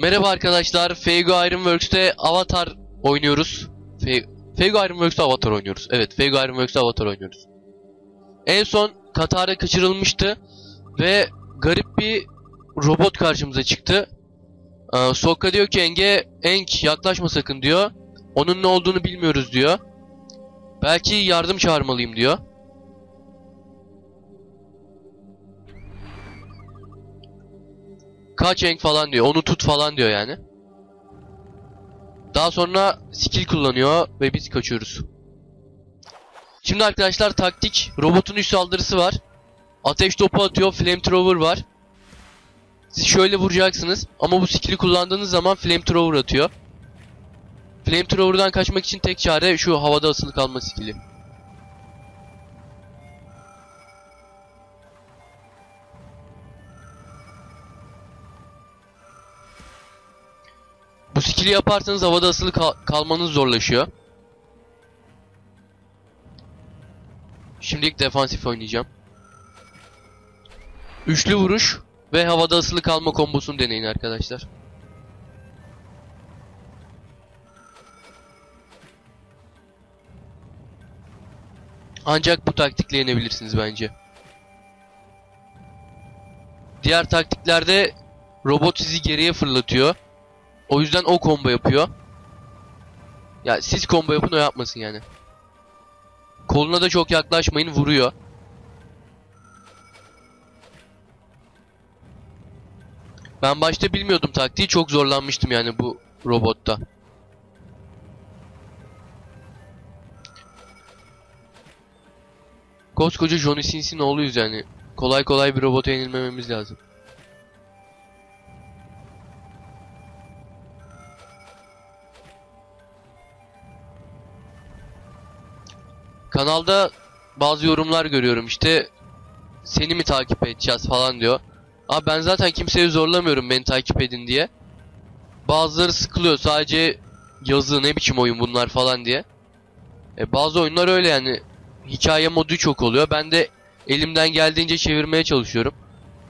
Merhaba arkadaşlar. Feigo Ironworks'te Avatar oynuyoruz. Fe Feigo Ironworks'te Avatar oynuyoruz. Evet, Feigo Ironworks'te Avatar oynuyoruz. En son Katar'a kaçırılmıştı ve garip bir robot karşımıza çıktı. Ee, Sokka diyor ki Enge, Enk yaklaşma sakın diyor. Onun ne olduğunu bilmiyoruz diyor. Belki yardım çağırmalıyım diyor. Kaç Enk falan diyor. Onu tut falan diyor yani. Daha sonra skill kullanıyor ve biz kaçıyoruz. Şimdi arkadaşlar taktik. Robotun üst saldırısı var. Ateş topu atıyor. Flamethrower var. Siz şöyle vuracaksınız. Ama bu skill'i kullandığınız zaman flamethrower atıyor. Flamethrower'dan kaçmak için tek çare şu havada asılı kalma skill'i. Bu skill'i yaparsanız havada asılı kal kalmanız zorlaşıyor. Şimdilik defansif oynayacağım. Üçlü vuruş ve havada asılı kalma kombosunu deneyin arkadaşlar. Ancak bu taktikle yenebilirsiniz bence. Diğer taktiklerde robot sizi geriye fırlatıyor. O yüzden o combo yapıyor. Ya siz combo yapın o yapmasın yani. Koluna da çok yaklaşmayın vuruyor. Ben başta bilmiyordum taktiği çok zorlanmıştım yani bu robotta. Koskoca Johnny Sins'in oğluyuz yani. Kolay kolay bir robota yenilmememiz lazım. Kanalda bazı yorumlar görüyorum işte seni mi takip edeceğiz falan diyor. Abi ben zaten kimseyi zorlamıyorum beni takip edin diye. Bazıları sıkılıyor sadece yazı ne biçim oyun bunlar falan diye. E, bazı oyunlar öyle yani hikaye modu çok oluyor. Ben de elimden geldiğince çevirmeye çalışıyorum.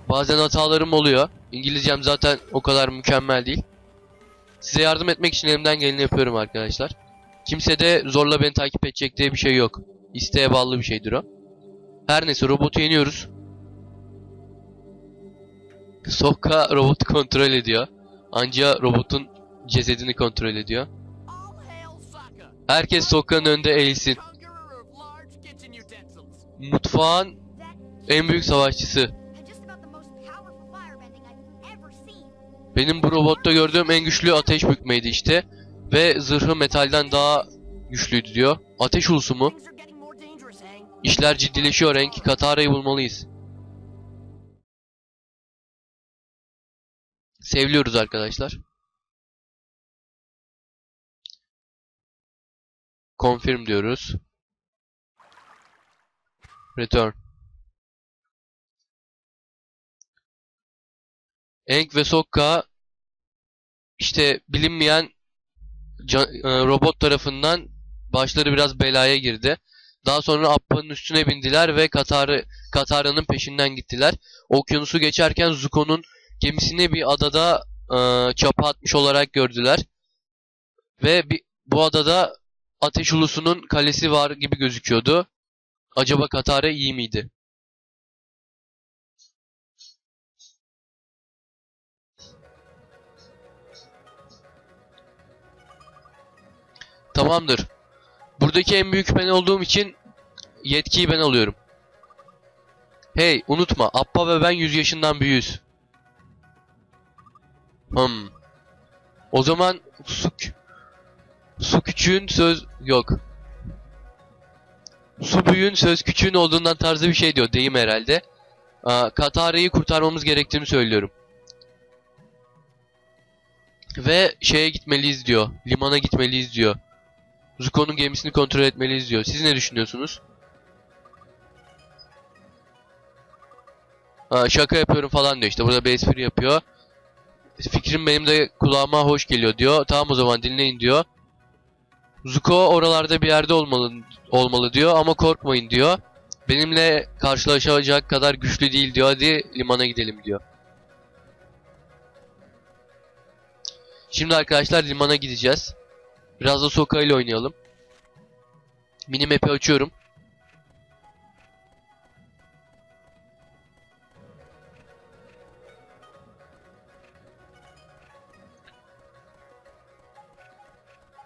Bazen hatalarım oluyor. İngilizcem zaten o kadar mükemmel değil. Size yardım etmek için elimden geleni yapıyorum arkadaşlar. Kimse de zorla beni takip edecek diye bir şey yok. İsteğe bağlı bir şeydir o. Her neyse robotu yeniyoruz. Sokka robotu kontrol ediyor. Anca robotun cesedini kontrol ediyor. Herkes Sokka'nın önünde eğilsin. Mutfağın en büyük savaşçısı. Benim bu robotta gördüğüm en güçlü ateş bükmeydi işte. Ve zırhı metalden daha güçlüydü diyor. Ateş ulusu mu? İşler ciddileşiyor Renk. Katara'yı bulmalıyız. Sevliyoruz arkadaşlar. Confirm diyoruz. Return. Enk ve Sokka işte bilinmeyen robot tarafından başları biraz belaya girdi. Daha sonra Appa'nın üstüne bindiler ve Katar'ı Katara'nın peşinden gittiler. Okyanusu geçerken Zuko'nun gemisini bir adada e, çapa atmış olarak gördüler. Ve bir, bu adada Ateş Ulusu'nun kalesi var gibi gözüküyordu. Acaba Katara iyi miydi? Tamamdır. Buradaki en büyük ben olduğum için yetkiyi ben alıyorum. Hey unutma Appa ve ben 100 yaşından büyüğüz. Hmm. O zaman su, su küçüğün söz yok. Su büyüğün söz küçüğün olduğundan tarzı bir şey diyor deyim herhalde. Katara'yı kurtarmamız gerektiğini söylüyorum. Ve şeye gitmeliyiz diyor. Limana gitmeliyiz diyor. Zuko'nun gemisini kontrol etmeliyiz diyor. Siz ne düşünüyorsunuz? Ha, şaka yapıyorum falan diyor işte. Burada bir espri yapıyor. Fikrim benim de kulağıma hoş geliyor diyor. Tamam o zaman dinleyin diyor. Zuko oralarda bir yerde olmalı olmalı diyor ama korkmayın diyor. Benimle karşılaşacak kadar güçlü değil diyor. Hadi limana gidelim diyor. Şimdi arkadaşlar limana gideceğiz. Biraz da sokağıyla oynayalım. Minimap'i açıyorum.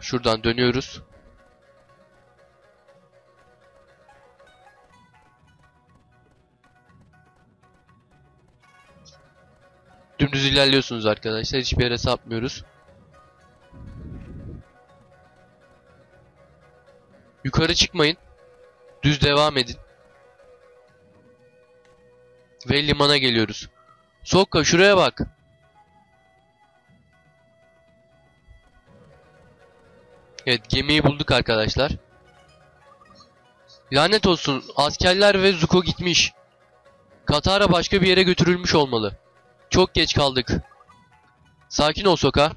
Şuradan dönüyoruz. Dümdüz ilerliyorsunuz arkadaşlar. Hiçbir yere sapmıyoruz. Yukarı çıkmayın. Düz devam edin. Ve limana geliyoruz. Sokka şuraya bak. Evet gemiyi bulduk arkadaşlar. Lanet olsun askerler ve Zuko gitmiş. Katara başka bir yere götürülmüş olmalı. Çok geç kaldık. Sakin ol Soka.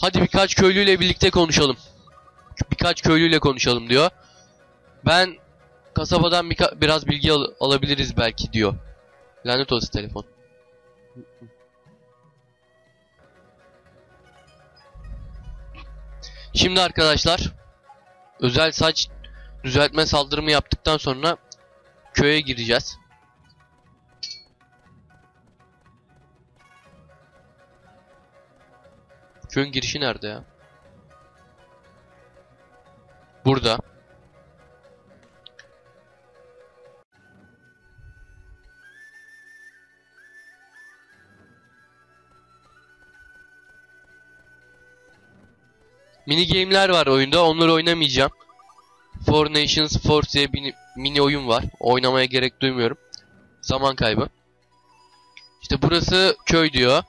Hadi birkaç köylüyle birlikte konuşalım. Birkaç köylüyle konuşalım diyor. Ben kasabadan biraz bilgi al- alabiliriz belki diyor. Lanet olsun telefon. Şimdi arkadaşlar özel saç düzeltme saldırımı yaptıktan sonra köye gireceğiz. Köyün girişi nerede ya? Burada. Mini game'ler var oyunda. Onları oynamayacağım. Four Nations Force diye bir mini oyun var. Oynamaya gerek duymuyorum. Zaman kaybı. İşte burası köy diyor.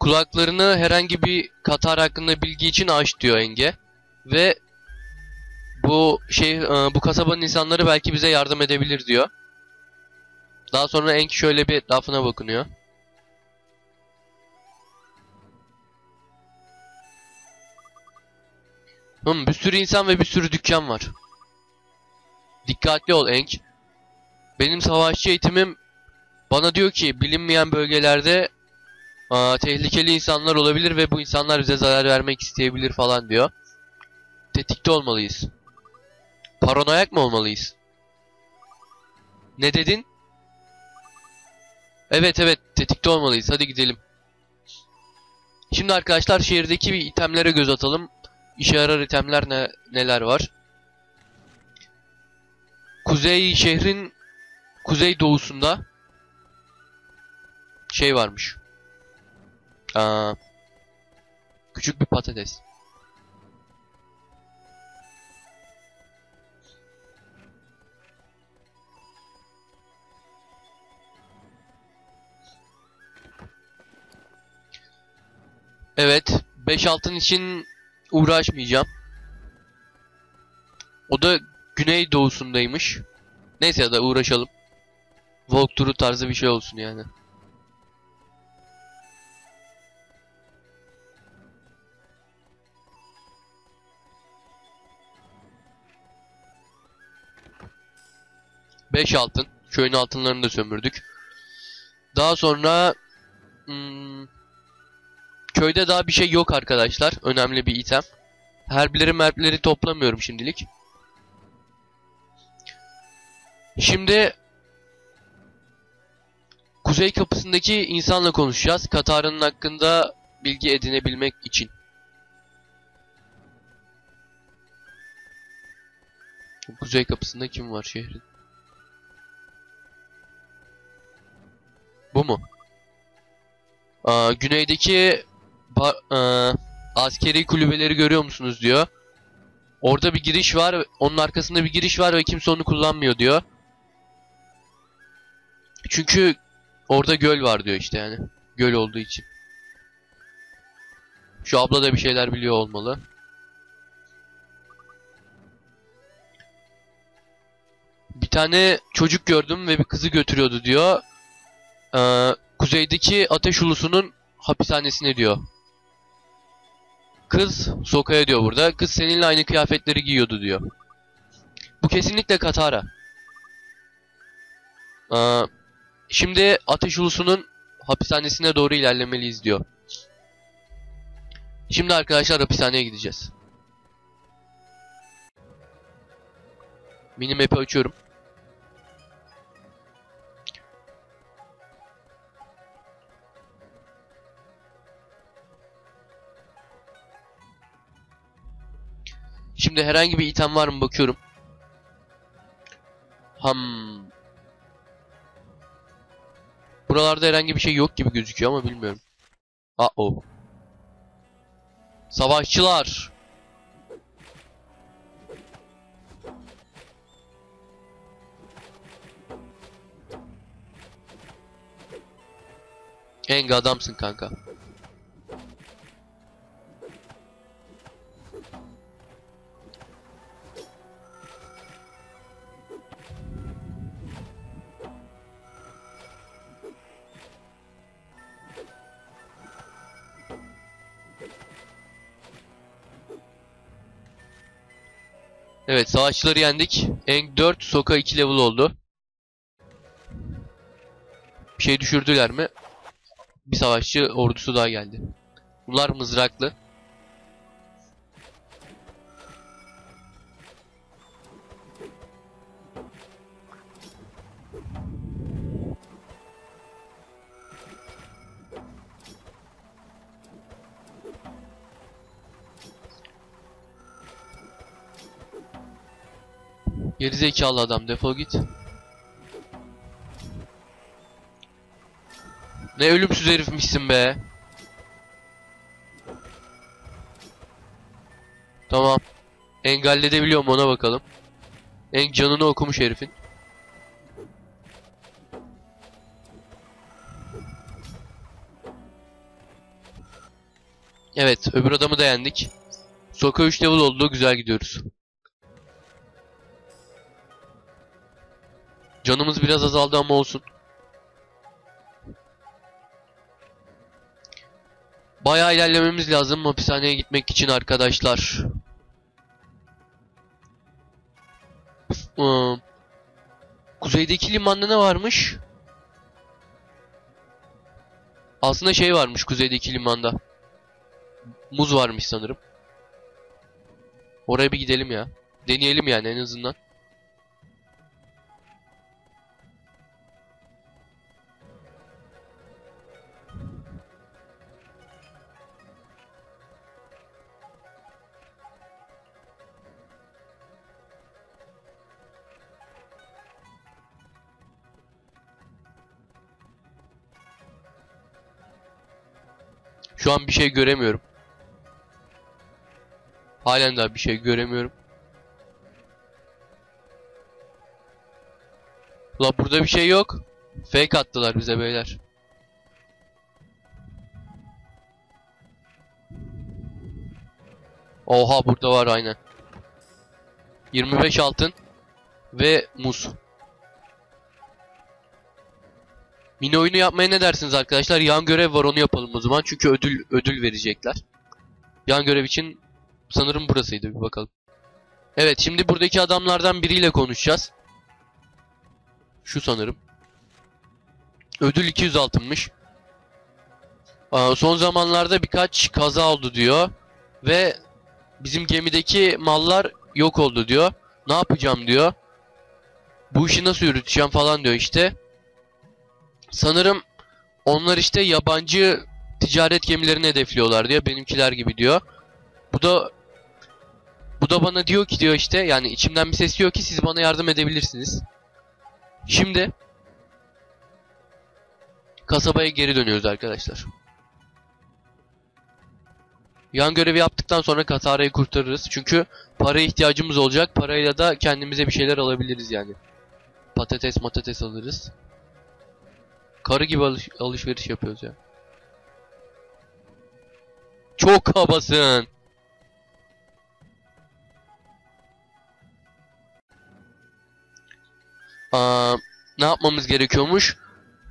Kulaklarını herhangi bir Katar hakkında bilgi için aç diyor Enge. Ve bu şey e, bu kasabanın insanları belki bize yardım edebilir diyor. Daha sonra Enge şöyle bir lafına bakınıyor. Hmm, bir sürü insan ve bir sürü dükkan var. Dikkatli ol Enk. Benim savaşçı eğitimim bana diyor ki bilinmeyen bölgelerde aa, tehlikeli insanlar olabilir ve bu insanlar bize zarar vermek isteyebilir falan diyor. Tetikte olmalıyız. Paranoyak mı olmalıyız? Ne dedin? Evet evet tetikte olmalıyız. Hadi gidelim. Şimdi arkadaşlar şehirdeki bir itemlere göz atalım. İşe yarar itemler ne, neler var? Kuzey şehrin kuzey doğusunda şey varmış. Aa, küçük bir patates. Evet, 5 altın için uğraşmayacağım. O da güney doğusundaymış. Neyse ya da uğraşalım. Walkthrough tarzı bir şey olsun yani. Beş altın. Köyün altınlarını da sömürdük. Daha sonra hmm, köyde daha bir şey yok arkadaşlar. Önemli bir item. Herbileri mertleri toplamıyorum şimdilik. Şimdi Kuzey kapısındaki insanla konuşacağız. Katar'ın hakkında bilgi edinebilmek için. Kuzey kapısında kim var şehrin? Bu mu? Aa, güneydeki ba- askeri kulübeleri görüyor musunuz diyor. Orada bir giriş var. Onun arkasında bir giriş var ve kimse onu kullanmıyor diyor. Çünkü orada göl var diyor işte yani. Göl olduğu için. Şu abla da bir şeyler biliyor olmalı. Bir tane çocuk gördüm ve bir kızı götürüyordu diyor. Ee, kuzeydeki ateş ulusunun hapishanesine diyor. Kız sokaya diyor burada. Kız seninle aynı kıyafetleri giyiyordu diyor. Bu kesinlikle Katara. Ee, şimdi Ateş Ulusu'nun hapishanesine doğru ilerlemeliyiz diyor. Şimdi arkadaşlar hapishaneye gideceğiz. Minimap'i açıyorum. Şimdi herhangi bir item var mı bakıyorum. Ham. Buralarda herhangi bir şey yok gibi gözüküyor ama bilmiyorum. Uh oh. Savaşçılar. Eng adamsın kanka. Evet savaşçıları yendik. Eng 4, Soka 2 level oldu. Bir şey düşürdüler mi? Bir savaşçı ordusu daha geldi. Bunlar mızraklı. Gerizekalı adam defol git. Ne ölümsüz herifmişsin be. Tamam. Engelledebiliyor mu ona bakalım. En canını okumuş herifin. Evet, öbür adamı da yendik. Soka 3 level oldu, güzel gidiyoruz. Canımız biraz azaldı ama olsun. Bayağı ilerlememiz lazım hapishaneye gitmek için arkadaşlar. Iı, Kuzeydeki limanda ne varmış? Aslında şey varmış kuzeydeki limanda. Muz varmış sanırım. Oraya bir gidelim ya. Deneyelim yani en azından. Şu an bir şey göremiyorum. Halen daha bir şey göremiyorum. La burada bir şey yok. Fake attılar bize beyler. Oha burada var aynen. 25 altın ve muz. Mini oyunu yapmaya ne dersiniz arkadaşlar? Yan görev var onu yapalım o zaman. Çünkü ödül ödül verecekler. Yan görev için sanırım burasıydı bir bakalım. Evet şimdi buradaki adamlardan biriyle konuşacağız. Şu sanırım. Ödül 200 altınmış. Aa, son zamanlarda birkaç kaza oldu diyor. Ve bizim gemideki mallar yok oldu diyor. Ne yapacağım diyor. Bu işi nasıl yürüteceğim falan diyor işte. Sanırım onlar işte yabancı ticaret gemilerini hedefliyorlar diyor. Benimkiler gibi diyor. Bu da bu da bana diyor ki diyor işte yani içimden bir ses diyor ki siz bana yardım edebilirsiniz. Şimdi kasabaya geri dönüyoruz arkadaşlar. Yan görevi yaptıktan sonra Katara'yı kurtarırız. Çünkü paraya ihtiyacımız olacak. Parayla da kendimize bir şeyler alabiliriz yani. Patates matates alırız. Karı gibi alış- alışveriş yapıyoruz ya. Çok kabasın. Aa, ne yapmamız gerekiyormuş?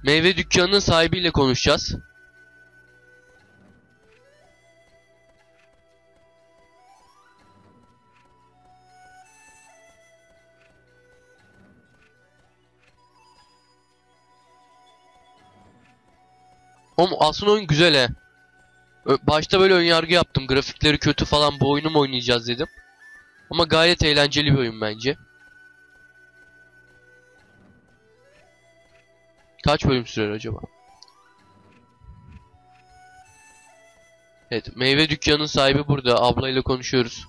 Meyve dükkanının sahibiyle konuşacağız. Oğlum aslında oyun güzel he. Başta böyle önyargı yaptım. Grafikleri kötü falan bu oyunu mu oynayacağız dedim. Ama gayet eğlenceli bir oyun bence. Kaç bölüm sürer acaba? Evet, meyve dükkanının sahibi burada. Ablayla konuşuyoruz.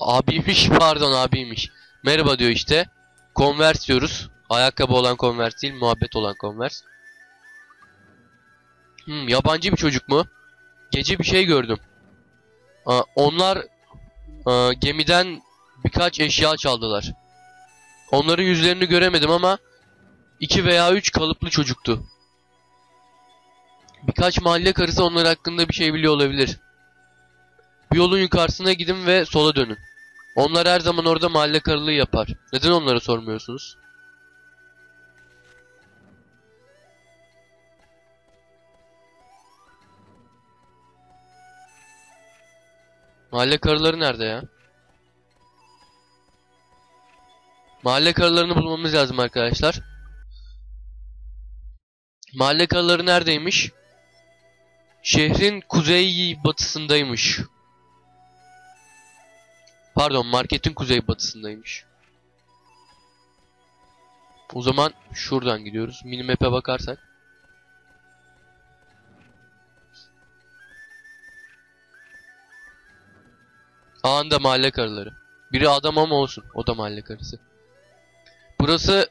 Abiymiş, pardon abiymiş. Merhaba diyor işte. Converse diyoruz. Ayakkabı olan Converse değil, muhabbet olan Converse. Hmm, yabancı bir çocuk mu? Gece bir şey gördüm. Aa, onlar aa, gemiden birkaç eşya çaldılar. Onların yüzlerini göremedim ama iki veya üç kalıplı çocuktu. Birkaç mahalle karısı onlar hakkında bir şey biliyor olabilir. Bir yolun yukarısına gidin ve sola dönün. Onlar her zaman orada mahalle karılığı yapar. Neden onlara sormuyorsunuz? Mahalle karıları nerede ya? Mahalle karılarını bulmamız lazım arkadaşlar. Mahalle karıları neredeymiş? Şehrin kuzey batısındaymış. Pardon, marketin kuzey batısındaymış. O zaman şuradan gidiyoruz. Minimap'e bakarsak. Anda mahalle karıları. Biri adam ama olsun. O da mahalle karısı. Burası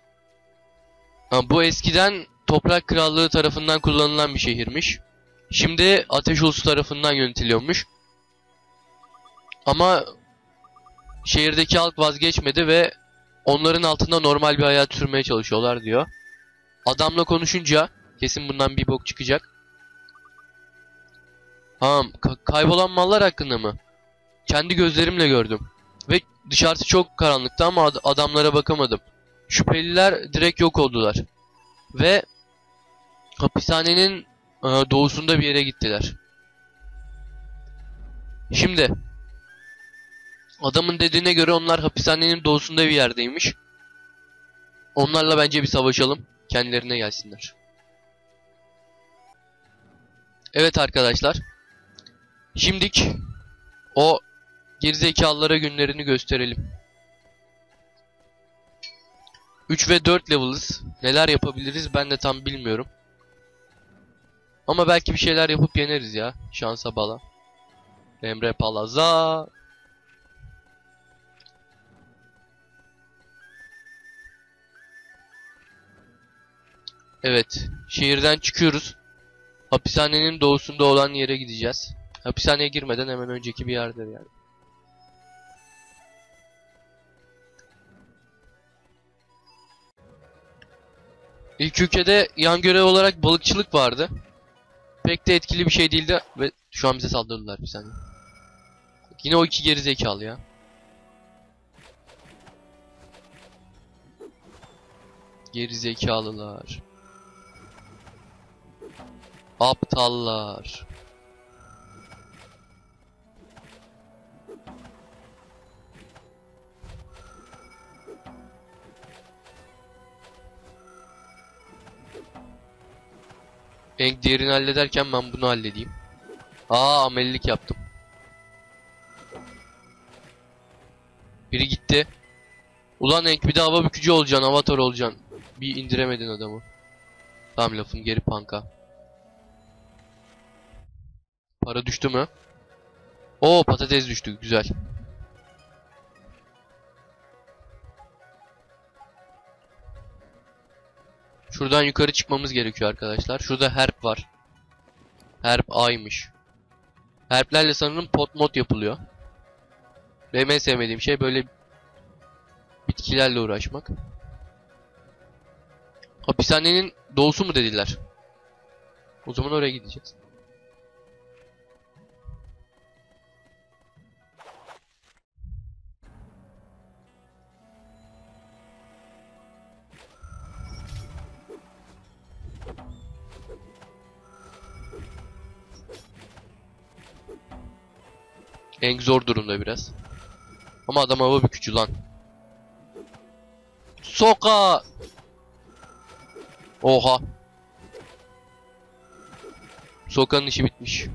ha, bu eskiden Toprak Krallığı tarafından kullanılan bir şehirmiş. Şimdi Ateş Ulusu tarafından yönetiliyormuş. Ama şehirdeki halk vazgeçmedi ve onların altında normal bir hayat sürmeye çalışıyorlar diyor. Adamla konuşunca kesin bundan bir bok çıkacak. Tamam, ka- kaybolan mallar hakkında mı? Kendi gözlerimle gördüm. Ve dışarısı çok karanlıktı ama ad- adamlara bakamadım. Şüpheliler direkt yok oldular. Ve hapishanenin e, doğusunda bir yere gittiler. Şimdi adamın dediğine göre onlar hapishanenin doğusunda bir yerdeymiş. Onlarla bence bir savaşalım. Kendilerine gelsinler. Evet arkadaşlar. Şimdik o gerizekalılara günlerini gösterelim. 3 ve 4 level'ız. Neler yapabiliriz ben de tam bilmiyorum. Ama belki bir şeyler yapıp yeneriz ya. Şansa bala. Emre Palaza. Evet. Şehirden çıkıyoruz. Hapishanenin doğusunda olan yere gideceğiz. Hapishaneye girmeden hemen önceki bir yerde yani. İlk ülkede yan görev olarak balıkçılık vardı. Pek de etkili bir şey değildi ve şu an bize saldırdılar bir saniye. Yine o iki geri zekalı ya. Geri zekalılar. Aptallar. En diğerini hallederken ben bunu halledeyim. Aa amelilik yaptım. Biri gitti. Ulan Enk bir de hava bükücü olacaksın, avatar olacaksın. Bir indiremedin adamı. Tamam lafın geri panka. Para düştü mü? Oo patates düştü, güzel. Şuradan yukarı çıkmamız gerekiyor arkadaşlar. Şurada herp var. Herp A'ymış. Herplerle sanırım pot mod yapılıyor. Benim en sevmediğim şey böyle bitkilerle uğraşmak. Hapishanenin doğusu mu dediler? O zaman oraya gideceğiz. En zor durumda biraz. Ama adam hava bükücü lan. Soka! Oha. Sokanın işi bitmiş.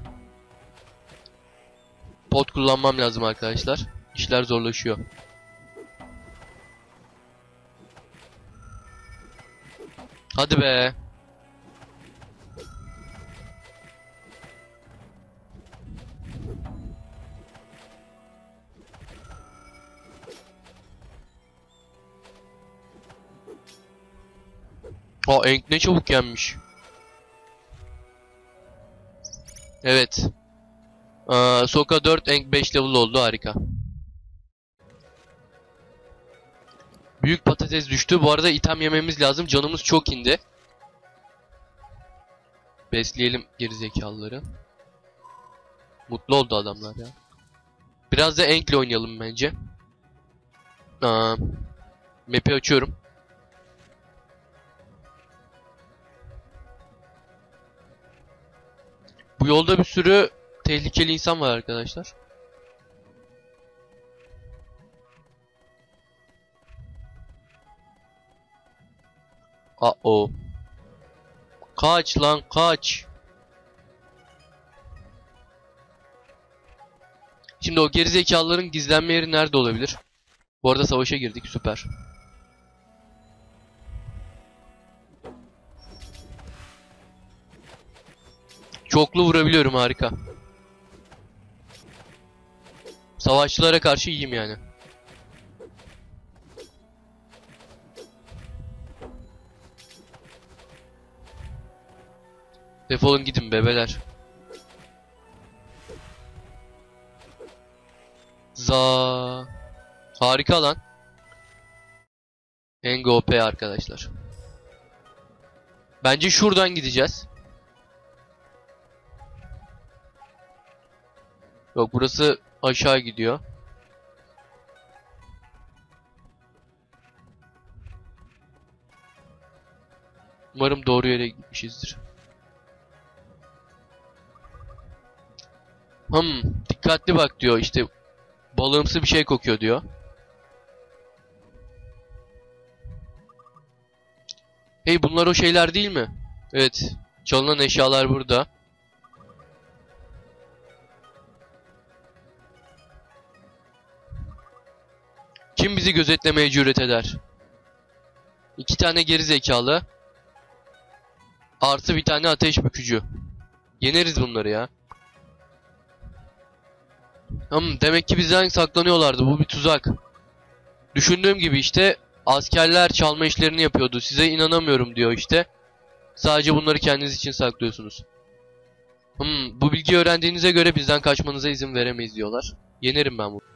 Pot kullanmam lazım arkadaşlar. İşler zorlaşıyor. Hadi be. Aa Enk ne çabuk yenmiş. Evet. Aa, Soka 4, Enk 5 level oldu harika. Büyük patates düştü. Bu arada item yememiz lazım. Canımız çok indi. Besleyelim gerizekalıları. Mutlu oldu adamlar ya. Biraz da Enk'le oynayalım bence. Aa, map'i açıyorum. Bu yolda bir sürü tehlikeli insan var arkadaşlar. Aa o. Kaç lan kaç. Şimdi o gerizekalıların gizlenme yeri nerede olabilir? Bu arada savaşa girdik süper. Çoklu vurabiliyorum harika. Savaşçılara karşı iyiyim yani. Defolun gidin bebeler. Za Harika lan. NGOP arkadaşlar. Bence şuradan gideceğiz. Yok burası aşağı gidiyor. Umarım doğru yere gitmişizdir. Hmm, dikkatli bak diyor işte balığımsı bir şey kokuyor diyor. Hey bunlar o şeyler değil mi? Evet, çalınan eşyalar burada. Kim bizi gözetlemeye cüret eder? İki tane geri zekalı. Artı bir tane ateş bükücü. Yeneriz bunları ya. Hmm, demek ki bizden saklanıyorlardı. Bu bir tuzak. Düşündüğüm gibi işte askerler çalma işlerini yapıyordu. Size inanamıyorum diyor işte. Sadece bunları kendiniz için saklıyorsunuz. Hmm, bu bilgiyi öğrendiğinize göre bizden kaçmanıza izin veremeyiz diyorlar. Yenerim ben bunu.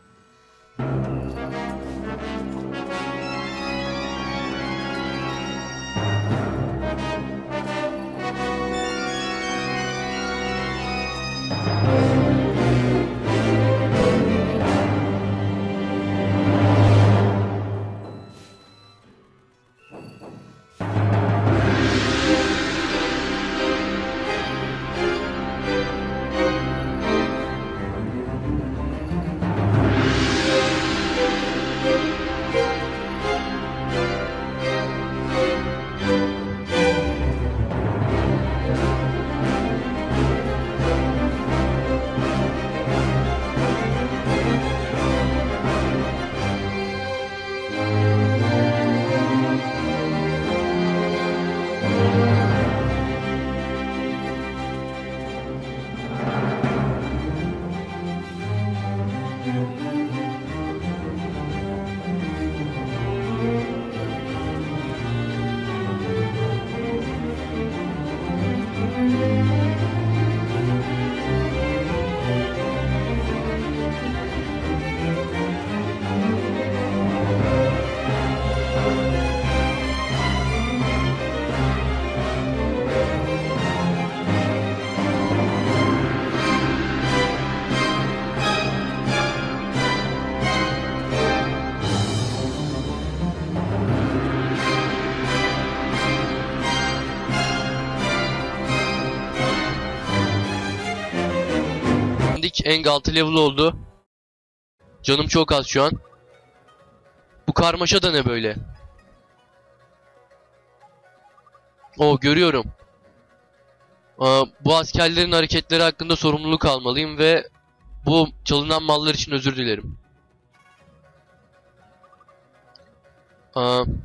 Eng 6 level oldu. Canım çok az şu an. Bu karmaşa da ne böyle? O görüyorum. Ee, bu askerlerin hareketleri hakkında sorumluluk almalıyım ve bu çalınan mallar için özür dilerim. Ee,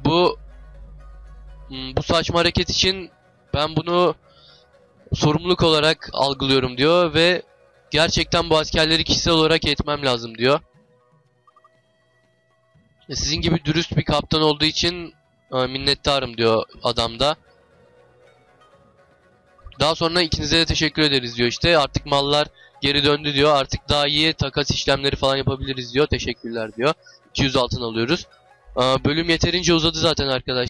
bu hmm, bu saçma hareket için ben bunu sorumluluk olarak algılıyorum diyor ve gerçekten bu askerleri kişisel olarak etmem lazım diyor. E, Sizin gibi dürüst bir kaptan olduğu için e, minnettarım diyor adam da. Daha sonra ikinize de teşekkür ederiz diyor işte. Artık mallar geri döndü diyor. Artık daha iyi takas işlemleri falan yapabiliriz diyor. Teşekkürler diyor. 200 altın alıyoruz. Aa, Bölüm yeterince uzadı zaten arkadaşlar.